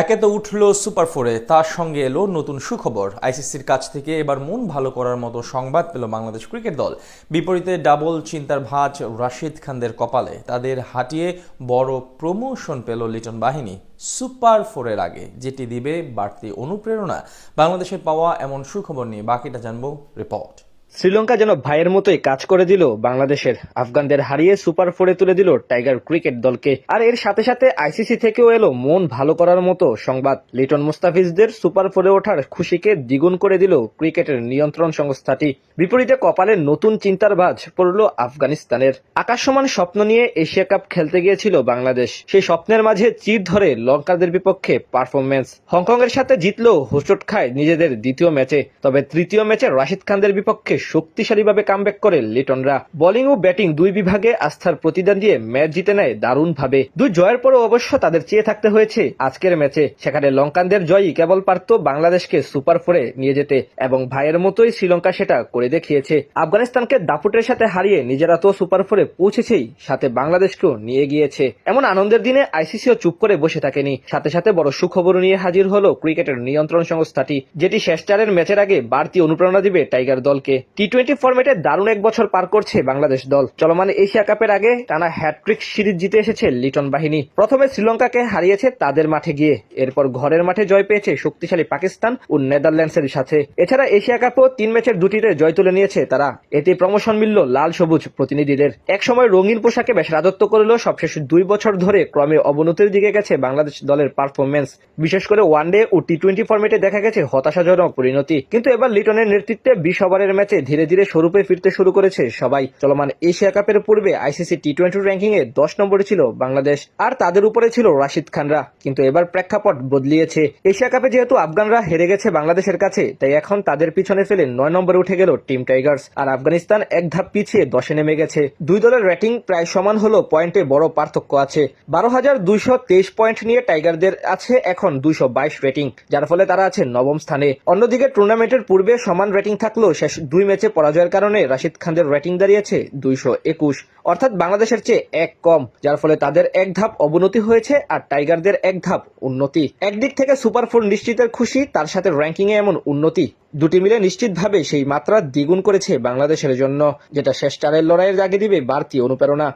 একে তো উঠল সুপার ফোরে, তার সঙ্গে এলো নতুন সুখবর। আইসিসির কাছ থেকে এবার মন ভালো করার মতো সংবাদ পেল বাংলাদেশ ক্রিকেট দল। বিপরীতে ডাবল চিন্তার ভাঁজ রাশিদ খানদের কপালে। তাদের হাঁটিয়ে বড় প্রমোশন পেল লিটন বাহিনী। সুপার ফোরের আগে যেটি দিবে বাড়তি অনুপ্রেরণা। বাংলাদেশের পাওয়া এমন সুখবর নিয়ে বাকিটা জানব রিপোর্ট। শ্রীলঙ্কা যেন ভাইয়ের মতোই কাজ করে দিল, বাংলাদেশের আফগানদের হারিয়ে সুপার ফোরে তুলে দিল টাইগার ক্রিকেট দলকে। আর এর সাথে সাথে আইসিসি থেকেও এলো মন ভালো করার মতো সংবাদ। লিটন মুস্তাফিজদের সুপার ফোরে ওঠার খুশিকে দ্বিগুণ করে দিল ক্রিকেটের নিয়ন্ত্রণ সংস্থাটি। বিপরীতে কপালে নতুন চিন্তার ভাঁজ পড়ল আফগানিস্তানের। আকাশ সমান স্বপ্ন নিয়ে এশিয়া কাপ খেলতে গিয়েছিল বাংলাদেশ। সেই স্বপ্নের মাঝে চির ধরে লঙ্কাদের বিপক্ষে পারফরমেন্স হংকং এর সাথে জিতলেও হোঁচট খায় নিজেদের দ্বিতীয় ম্যাচে। তবে তৃতীয় ম্যাচে রাশিদ খানদের বিপক্ষে শক্তিশালীভাবে কামব্যাক করে লিটনরা। বোলিং ও ব্যাটিং দুই বিভাগে আস্থার প্রতিদান দিয়ে ম্যাচ জিতে নেয় দারুণভাবে। দুই জয়ের পরও অবশ্য তাদের চেয়ে থাকতে হয়েছে আজকের ম্যাচে। সেখানে লঙ্কানদের জয়ই কেবল পারত বাংলাদেশকে সুপার ফোরে নিয়ে যেতে এবং ভাইয়ের মতোই শ্রীলঙ্কা সেটা করে দেখিয়েছে। আফগানিস্তানকে দাপুটের সাথে হারিয়ে নিজেরা তো সুপার ফোরে পৌঁছেছেই, সাথে বাংলাদেশকেও নিয়ে গিয়েছে। এমন আনন্দের দিনে আইসিসিও চুপ করে বসে থাকেনি। সাথে সাথে বড় সুখবর নিয়ে হাজির হলো ক্রিকেটের নিয়ন্ত্রণ সংস্থাটি, যেটি শেষ চারের ম্যাচের আগে বাড়তি অনুপ্রেরণা দিবে টাইগার দলকে। টি টোয়েন্টি ফরম্যাটে দারুণ এক বছর পার করছে বাংলাদেশ দল। চলমান এশিয়া কাপের আগে টানা হ্যাট্রিক সিরিজ জিতে এসেছে লিটন বাহিনী। প্রথমে শ্রীলঙ্কাকে হারিয়েছে তাদের মাঠে গিয়ে। এরপর ঘরের মাঠে জয় পেয়েছে শক্তিশালী পাকিস্তান ও নেদারল্যান্ডসের সাথে। এছাড়া এশিয়া কাপও তিন ম্যাচের দুটিতে জয় তুলে নিয়েছে তারা। এতে প্রমোশন মিলল লাল সবুজ প্রতিনিধিদের। একসময় রঙিন পোশাকে বেশ রাজত্ব করলেও সবশেষ দুই বছর ধরে ক্রমে অবনতির দিকে গেছে বাংলাদেশ দলের পারফরমেন্স বিশেষ করে ওয়ানডে ও টি টোয়েন্টি ফরম্যাটে দেখা গেছে হতাশাজনক পরিণতি। কিন্তু এবার লিটনের নেতৃত্বে বিশ ওভারের ম্যাচে ধীরে ধীরে স্বরূপে ফিরতে শুরু করেছে সবাই। চলমান এশিয়া কাপের পূর্বে আইসিসি টি টোয়েন্টি র্যাঙ্কিং এ দশ নম্বরে ছিল বাংলাদেশ, আর তাদের উপরে ছিল রাশিদ খানরা। কিন্তু এবার প্রেক্ষাপট বদলিয়েছে। এশিয়া কাপে যেহেতু আফগানরা হেরে গেছে বাংলাদেশের কাছে, তাই এখন তাদের পিছনে ফেলে নয় নম্বরে উঠে গেল টিম টাইগার্স। আর আফগানিস্তান এক ধাপ পিছিয়ে দশে নেমে গেছে। দুই দলের র্যাটিং প্রায় সমান হলো পয়েন্টে বড় পার্থক্য আছে। বারো হাজার দুইশো তেইশ পয়েন্ট নিয়ে টাইগারদের আছে এখন দুইশো বাইশ রেটিং যার ফলে তারা আছে নবম স্থানে। অন্যদিকে টুর্নামেন্টের পূর্বে সমান রেটিং থাকলেও শেষ দুই ম্যাচে পরাজয়ের কারণে রাশিদ খানদের রেটিং দাঁড়িয়েছে দুইশো একুশ। অর্থাৎ বাংলাদেশের চেয়ে এক কম, যার ফলে তাদের এক ধাপ অবনতি হয়েছে আর টাইগারদের এক ধাপ উন্নতি। একদিক থেকে সুপার ফোর নিশ্চিতের খুশি, তার সাথে র্যাঙ্কিংয়ে এমন উন্নতি। দুটি মিলে নিশ্চিতভাবে সেই মাত্রা দ্বিগুণ করেছে বাংলাদেশের জন্য, যেটা শেষ চারের লড়াইয়ের আগে দিবে বাড়তি অনুপ্রেরণা।